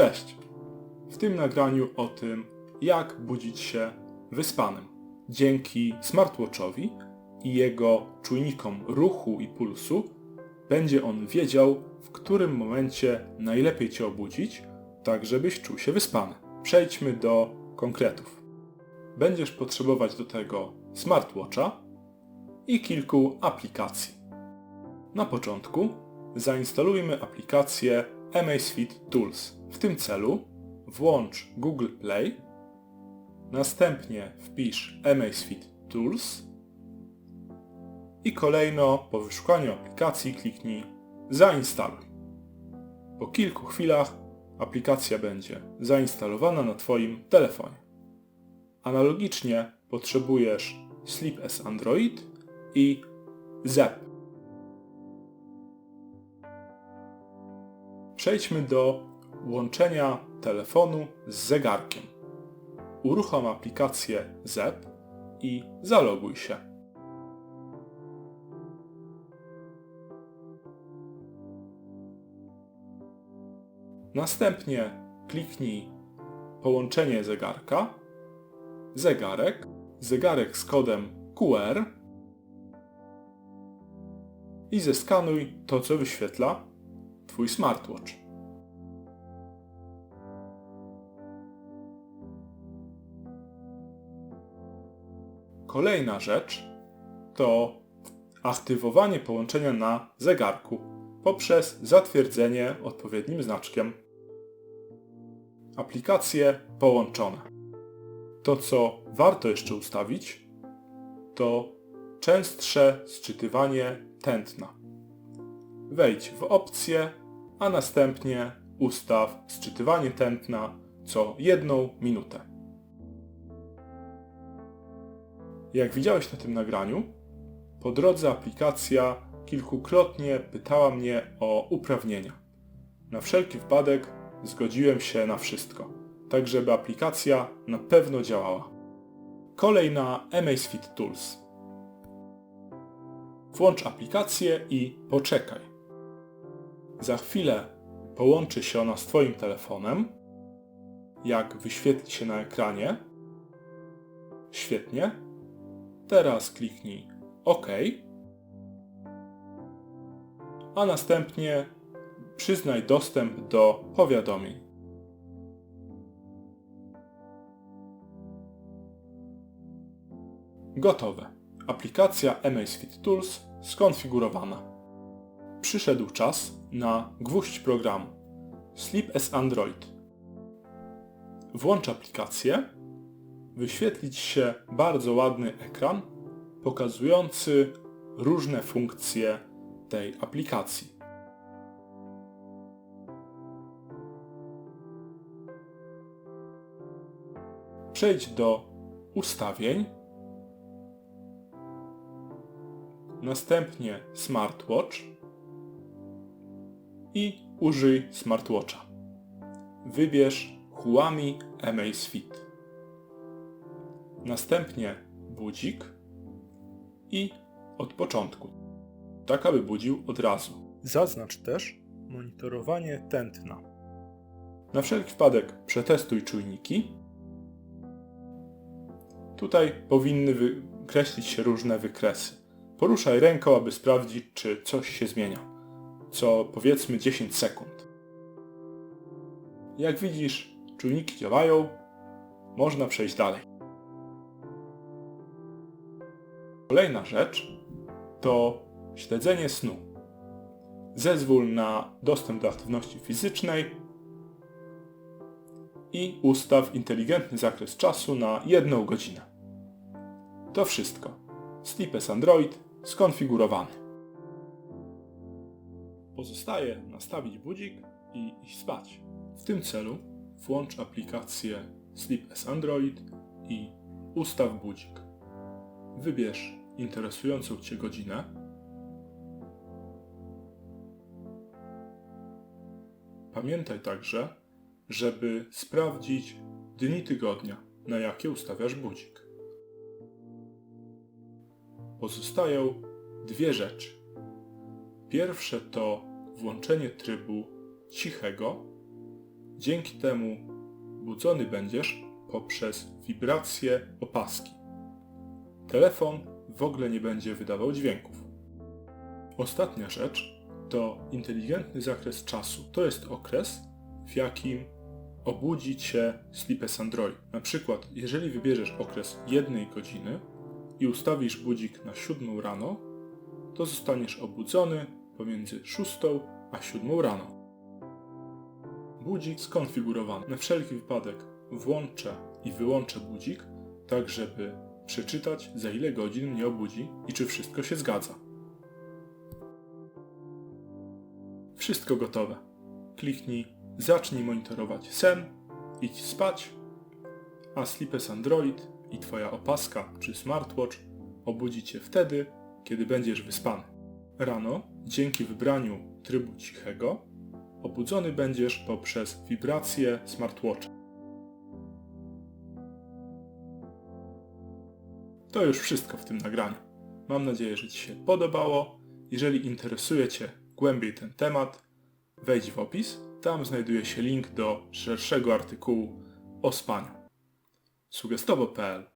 Cześć! W tym nagraniu o tym, jak budzić się wyspanym. Dzięki smartwatchowi i jego czujnikom ruchu i pulsu będzie on wiedział, w którym momencie najlepiej Cię obudzić, tak żebyś czuł się wyspany. Przejdźmy do konkretów. Będziesz potrzebować do tego smartwatcha i kilku aplikacji. Na początku zainstalujmy aplikację Amazfit Tools. W tym celu włącz Google Play, następnie wpisz Amazfit Tools i kolejno po wyszukaniu aplikacji kliknij Zainstaluj. Po kilku chwilach aplikacja będzie zainstalowana na Twoim telefonie. Analogicznie potrzebujesz Sleep as Android i Zep. Przejdźmy do łączenia telefonu z zegarkiem. Uruchom aplikację ZEP i zaloguj się. Następnie kliknij połączenie zegarka, zegarek, zegarek z kodem QR i zeskanuj to, co wyświetla Twój smartwatch. Kolejna rzecz to aktywowanie połączenia na zegarku poprzez zatwierdzenie odpowiednim znaczkiem. Aplikacje połączone. To, co warto jeszcze ustawić, to częstsze sczytywanie tętna. Wejdź w opcję a następnie ustaw sczytywanie tętna co jedną minutę. Jak widziałeś na tym nagraniu, po drodze aplikacja kilkukrotnie pytała mnie o uprawnienia. Na wszelki wypadek zgodziłem się na wszystko, tak żeby aplikacja na pewno działała. Kolej na Amazfit Tools. Włącz aplikację i poczekaj. Za chwilę połączy się ona z Twoim telefonem. Jak wyświetli się na ekranie. Świetnie. Teraz kliknij OK. A następnie przyznaj dostęp do powiadomień. Gotowe. Aplikacja Amazfit Tools skonfigurowana. Przyszedł czas na gwóźdź programu Sleep as Android. Włącz aplikację. Wyświetlić się bardzo ładny ekran pokazujący różne funkcje tej aplikacji. Przejdź do ustawień, następnie smartwatch i użyj smartwatcha. Wybierz Huami Amazfit. Następnie budzik i od początku, tak aby budził od razu. Zaznacz też monitorowanie tętna. Na wszelki wypadek przetestuj czujniki. Tutaj powinny wykreślić się różne wykresy. Poruszaj ręką, aby sprawdzić, czy coś się zmienia co powiedzmy 10 sekund. Jak widzisz, czujniki działają, można przejść dalej. Kolejna rzecz to śledzenie snu. Zezwól na dostęp do aktywności fizycznej i ustaw inteligentny zakres czasu na jedną godzinę. To wszystko. Sleep Android skonfigurowany. Pozostaje nastawić budzik i iść spać. W tym celu włącz aplikację Sleep as Android i ustaw budzik. Wybierz interesującą Cię godzinę. Pamiętaj także, żeby sprawdzić dni tygodnia, na jakie ustawiasz budzik. Pozostają dwie rzeczy. Pierwsze to włączenie trybu cichego, Dzięki temu budzony będziesz poprzez wibrację opaski. Telefon w ogóle nie będzie wydawał dźwięków. Ostatnia rzecz to inteligentny zakres czasu. To jest okres, w jakim obudzi cię Sleepes Android. Na przykład, jeżeli wybierzesz okres jednej godziny i ustawisz budzik na 7 rano, to zostaniesz obudzony pomiędzy 6 a 7 rano. Budzik skonfigurowany. Na wszelki wypadek włączę i wyłączę budzik, tak żeby przeczytać za ile godzin mnie obudzi i czy wszystko się zgadza. Wszystko gotowe. Kliknij zacznij monitorować sen, idź spać, a Sleepes Android i Twoja opaska czy smartwatch obudzi Cię wtedy, kiedy będziesz wyspany. Rano, dzięki wybraniu trybu cichego, obudzony będziesz poprzez wibrację smartwatcha. To już wszystko w tym nagraniu. Mam nadzieję, że Ci się podobało. Jeżeli interesuje Cię głębiej ten temat, wejdź w opis. Tam znajduje się link do szerszego artykułu o spaniu. sugestowo.pl